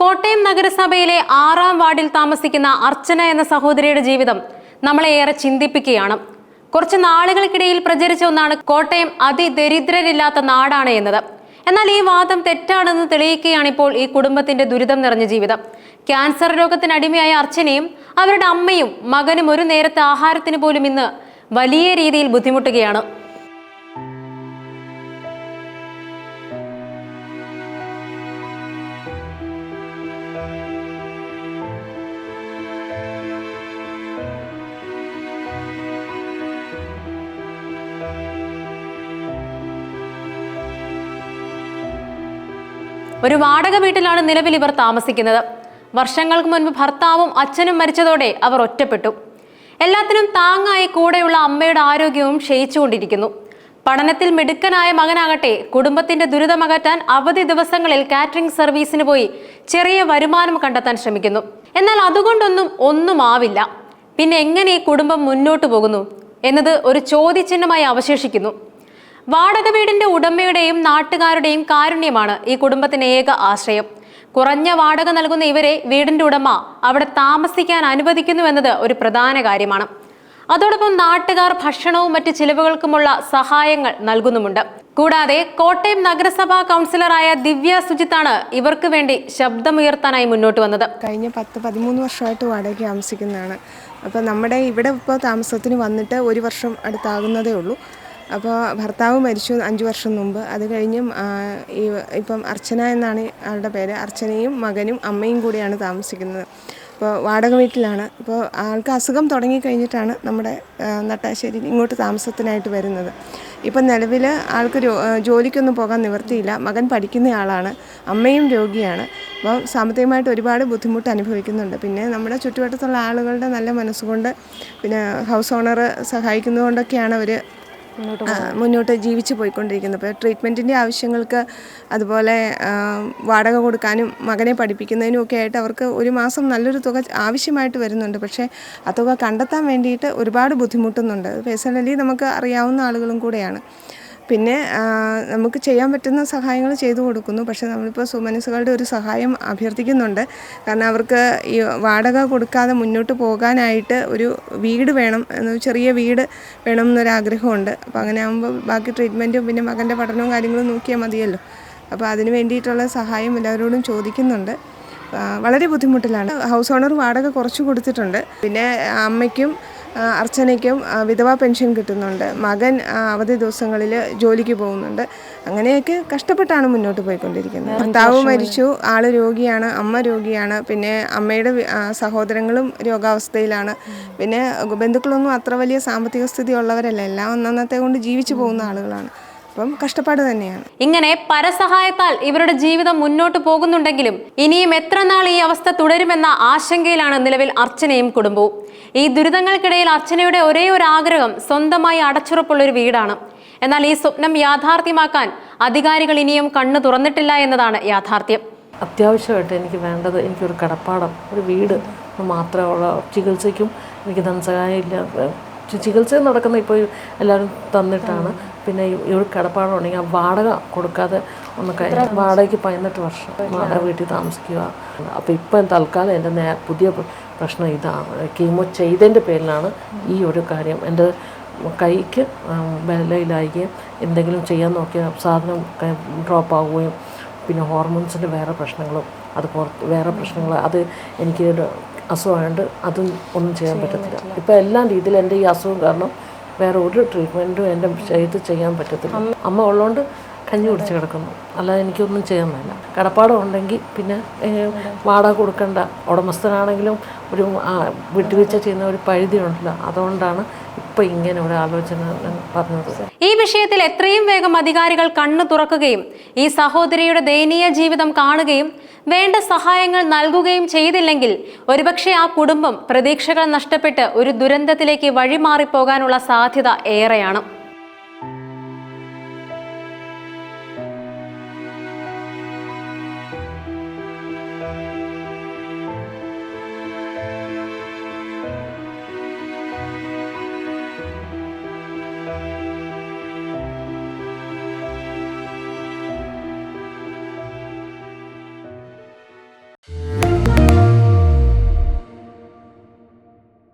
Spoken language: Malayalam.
കോട്ടയം നഗരസഭയിലെ ആറാം വാർഡിൽ താമസിക്കുന്ന അർച്ചന എന്ന സഹോദരിയുടെ ജീവിതം നമ്മളെ ഏറെ ചിന്തിപ്പിക്കുകയാണ്. കുറച്ച് നാളുകൾക്കിടയിൽ പ്രചരിച്ച ഒന്നാണ് കോട്ടയം അതിദരിദ്രരില്ലാത്ത നാടാണ് എന്നത്. എന്നാൽ ഈ വാദം തെറ്റാണെന്ന് തെളിയിക്കുകയാണ് ഇപ്പോൾ ഈ കുടുംബത്തിന്റെ ദുരിതം നിറഞ്ഞ ജീവിതം. ക്യാൻസർ രോഗത്തിന് അടിമയായ അർച്ചനയും അവരുടെ അമ്മയും മകനും ഒരു നേരത്തെ ആഹാരത്തിന് പോലും ഇന്ന് വലിയ രീതിയിൽ ബുദ്ധിമുട്ടുകയാണ്. ഒരു വാടക വീട്ടിലാണ് നിലവിൽ ഇവർ താമസിക്കുന്നത്. വർഷങ്ങൾക്ക് മുൻപ് ഭർത്താവും അച്ഛനും മരിച്ചതോടെ അവർ ഒറ്റപ്പെട്ടു. എല്ലാത്തിനും താങ്ങായി കൂടെയുള്ള അമ്മയുടെ ആരോഗ്യവും ക്ഷയിച്ചുകൊണ്ടിരിക്കുന്നു. പഠനത്തിൽ മിടുക്കനായ മകനാകട്ടെ കുടുംബത്തിന്റെ ദുരിതമകറ്റാൻ അവധി ദിവസങ്ങളിൽ കാറ്ററിംഗ് സർവീസിന് പോയി ചെറിയ വരുമാനം കണ്ടെത്താൻ ശ്രമിക്കുന്നു. എന്നാൽ അതുകൊണ്ടൊന്നും ഒന്നും ആവില്ല. പിന്നെ എങ്ങനെ ഈ കുടുംബം മുന്നോട്ടു പോകുന്നു? എന്നത് ഒരു ചോദ്യചിഹ്നമായി അവശേഷിക്കുന്നു. വാടക വീടിന്റെ ഉടമയുടെയും നാട്ടുകാരുടെയും കാരുണ്യമാണ് ഈ കുടുംബത്തിന് ഏക ആശ്രയം. കുറഞ്ഞ വാടക നൽകുന്ന ഇവരെ വീടിന്റെ ഉടമ അവിടെ താമസിക്കാൻ അനുവദിക്കുന്നു എന്നത് ഒരു പ്രധാന കാര്യമാണ്. അതോടൊപ്പം നാട്ടുകാർ ഭക്ഷണവും മറ്റ് ചിലവുകൾക്കുമുള്ള സഹായങ്ങൾ നൽകുന്നുമുണ്ട്. കൂടാതെ കോട്ടയം നഗരസഭാ കൗൺസിലറായ ദിവ്യ സുജിത്താണ് ഇവർക്ക് വേണ്ടി ശബ്ദമുയർത്താനായി മുന്നോട്ട് വന്നത്. കഴിഞ്ഞ പത്ത് പതിമൂന്ന് വർഷമായിട്ട് വാടകയ്ക്ക് താമസിക്കുന്നതാണ്. അപ്പോൾ നമ്മുടെ ഇവിടെ ഇപ്പോൾ താമസത്തിന് വന്നിട്ട് ഒരു വർഷം അടുത്താകുന്നതേ ഉള്ളൂ. അപ്പോൾ ഭർത്താവ് മരിച്ചു അഞ്ച് വർഷം മുമ്പ്. അത് കഴിഞ്ഞും ഈ ഇപ്പം അർച്ചന എന്നാണ് ആളുടെ പേര്. അർച്ചനയും മകനും അമ്മയും കൂടിയാണ് താമസിക്കുന്നത്. അപ്പോൾ വാടക വീട്ടിലാണ്. ഇപ്പോൾ ആൾക്ക് അസുഖം തുടങ്ങിക്കഴിഞ്ഞിട്ടാണ് നമ്മുടെ നട്ടാശ്ശേരി ഇങ്ങോട്ട് താമസത്തിനായിട്ട് വരുന്നത്. ഇപ്പം നിലവിൽ ആൾക്ക് ജോലിക്കൊന്നും പോകാൻ നിവൃത്തിയില്ല. മകൻ പഠിക്കുന്ന ആളാണ് അമ്മയും രോഗിയാണ്. അപ്പോൾ സാമ്പത്തികമായിട്ട് ഒരുപാട് ബുദ്ധിമുട്ട് അനുഭവിക്കുന്നുണ്ട്. പിന്നെ നമ്മുടെ ചുറ്റുവട്ടത്തുള്ള ആളുകളുടെ നല്ല മനസ്സുകൊണ്ട് പിന്നെ ഹൗസ് ഓണർ സഹായിക്കുന്നതുകൊണ്ടൊക്കെയാണ് അവർ മുന്നോട്ട് ജീവിച്ചു പോയിക്കൊണ്ടിരിക്കുന്നത് അപ്പോൾ ട്രീറ്റ്മെന്റിന്റെ ആവശ്യങ്ങൾക്ക് അതുപോലെ വാടക കൊടുക്കാനും മകനെ പഠിപ്പിക്കുന്നതിനും ഒക്കെ ആയിട്ട് അവർക്ക് ഒരു മാസം നല്ലൊരു തുക ആവശ്യമായിട്ട് വരുന്നുണ്ട്. പക്ഷേ ആ തുക കണ്ടെത്താൻ വേണ്ടിയിട്ട് ഒരുപാട് ബുദ്ധിമുട്ടുന്നുണ്ട്. പേഴ്സണലി നമുക്ക് അറിയാവുന്ന ആളുകളും കൂടെയാണ്. പിന്നെ നമുക്ക് ചെയ്യാൻ പറ്റുന്ന സഹായങ്ങൾ ചെയ്തു കൊടുക്കുന്നു. പക്ഷേ നമ്മളിപ്പോൾ സുമനസ്സുകളുടെ ഒരു സഹായം അഭ്യർത്ഥിക്കുന്നുണ്ട്. കാരണം അവർക്ക് ഈ വാടക കൊടുക്കാതെ മുന്നോട്ട് പോകാനായിട്ട് ഒരു വീട് വേണം എന്ന് ചെറിയ വീട് വേണം എന്നൊരാഗ്രഹമുണ്ട്. അപ്പോൾ അങ്ങനെ ആകുമ്പോൾ ബാക്കി ട്രീറ്റ്മെന്റും പിന്നെ മകന്റെ പഠനവും കാര്യങ്ങളും നോക്കിയാൽ മതിയല്ലോ. അപ്പോൾ അതിന് വേണ്ടിയിട്ടുള്ള സഹായം എല്ലാവരോടും ചോദിക്കുന്നുണ്ട്. വളരെ ബുദ്ധിമുട്ടിലാണ്. ഹൗസ് ഓണർ വാടക കുറച്ച് കൊടുത്തിട്ടുണ്ട്. പിന്നെ അമ്മയ്ക്കും അർച്ചനയ്ക്കും വിധവ പെൻഷൻ കിട്ടുന്നുണ്ട്. മകൻ അവധി ദിവസങ്ങളിൽ ജോലിക്ക് പോകുന്നുണ്ട്. അങ്ങനെയൊക്കെ കഷ്ടപ്പെട്ടാണ് മുന്നോട്ട് പോയിക്കൊണ്ടിരിക്കുന്നത്. ഭർത്താവ് മരിച്ചു ആൾ രോഗിയാണ് അമ്മ രോഗിയാണ്. പിന്നെ അമ്മയുടെ സഹോദരങ്ങളും രോഗാവസ്ഥയിലാണ്. പിന്നെ ബന്ധുക്കളൊന്നും അത്ര വലിയ സാമ്പത്തിക സ്ഥിതി ഉള്ളവരല്ല. എല്ലാം ഒന്നന്നത്തെ കൊണ്ട് ജീവിച്ചു പോകുന്ന ആളുകളാണ്. അപ്പം കഷ്ടപ്പാട് തന്നെയാണ്. ഇങ്ങനെ പരസഹായത്താൽ ഇവരുടെ ജീവിതം മുന്നോട്ട് പോകുന്നുണ്ടെങ്കിലും ഇനിയും എത്ര നാൾ ഈ അവസ്ഥ തുടരുമെന്ന ആശങ്കയിലാണ് നിലവിൽ അർച്ചനയും കുടുംബവും. ഈ ദുരിതങ്ങൾക്കിടയിൽ അർച്ചനയുടെ ഒരേ ഒരു ആഗ്രഹം സ്വന്തമായി അടച്ചുറപ്പുള്ള ഒരു വീടാണ്. എന്നാൽ ഈ സ്വപ്നം യാഥാർത്ഥ്യമാക്കാൻ അധികാരികൾ ഇനിയും കണ്ണു തുറന്നിട്ടില്ല എന്നതാണ് യാഥാർത്ഥ്യം. അത്യാവശ്യമായിട്ട് എനിക്ക് വേണ്ടത് എനിക്കൊരു കടപ്പാടം ഒരു വീട് മാത്രമുള്ള ചികിത്സയ്ക്കും എനിക്ക് ധനസഹായം ഇല്ല ചികിത്സ നടക്കുന്ന ഇപ്പോൾ എല്ലാവരും തന്നിട്ടാണ്. പിന്നെ ഇവിടെ കിടപ്പാടുണ്ടെങ്കിൽ ആ വാടക കൊടുക്കാതെ ഒന്ന് കഴിഞ്ഞ വാടകയ്ക്ക് പതിനെട്ട് വർഷം. വാടക വീട്ടിൽ താമസിക്കുക. അപ്പോൾ ഇപ്പം തൽക്കാലം എന്റെ നേ പുതിയ പ്രശ്നം ഇതാണ് കീമോ ചെയ്തതിന്റെ പേരിലാണ് ഈ ഒരു കാര്യം. എന്റെ കൈക്ക് വിലയിലായിരിക്കുകയും എന്തെങ്കിലും ചെയ്യാൻ നോക്കിയാൽ സാധനം ഡ്രോപ്പ് ആവുകയും പിന്നെ ഹോർമോൺസിന്റെ വേറെ പ്രശ്നങ്ങളും അത് പുറത്ത് വേറെ പ്രശ്നങ്ങൾ അത് എനിക്ക് അസുഖമായതുകൊണ്ട് അതും ഒന്നും ചെയ്യാൻ പറ്റത്തില്ല. ഇപ്പോൾ എല്ലാ രീതിയിലും എന്റെ ഈ അസുഖം കാരണം വേറെ ഒരു ട്രീറ്റ്മെന്റും എന്റെ ചെയ്ത് ചെയ്യാൻ പറ്റത്തില്ല. അമ്മ ഉള്ളതുകൊണ്ട് കഞ്ഞി കുടിച്ച് കിടക്കുന്നു. അല്ലാതെ എനിക്കൊന്നും ചെയ്യാൻ വേണ്ട കടപ്പാടം ഉണ്ടെങ്കിൽ പിന്നെ വാടക കൊടുക്കേണ്ട. ഉടമസ്ഥനാണെങ്കിലും ഒരു വിട്ടുവീഴ്ച ചെയ്യുന്ന ഒരു പരിധി ഉണ്ടല്ലോ അതുകൊണ്ടാണ് ഇപ്പം ഇങ്ങനെ ഒരു ആലോചന പറഞ്ഞത്. ഈ വിഷയത്തിൽ എത്രയും വേഗം അധികാരികൾ കണ്ണു തുറക്കുകയും ഈ സഹോദരിയുടെ ദയനീയ ജീവിതം കാണുകയും വേണ്ട സഹായങ്ങൾ നൽകുകയും ചെയ്തില്ലെങ്കിൽ ഒരുപക്ഷെ ആ കുടുംബം പ്രതീക്ഷകൾ നഷ്ടപ്പെട്ട് ഒരു ദുരന്തത്തിലേക്ക് വഴിമാറിപ്പോകാനുള്ള സാധ്യത ഏറെയാണ്.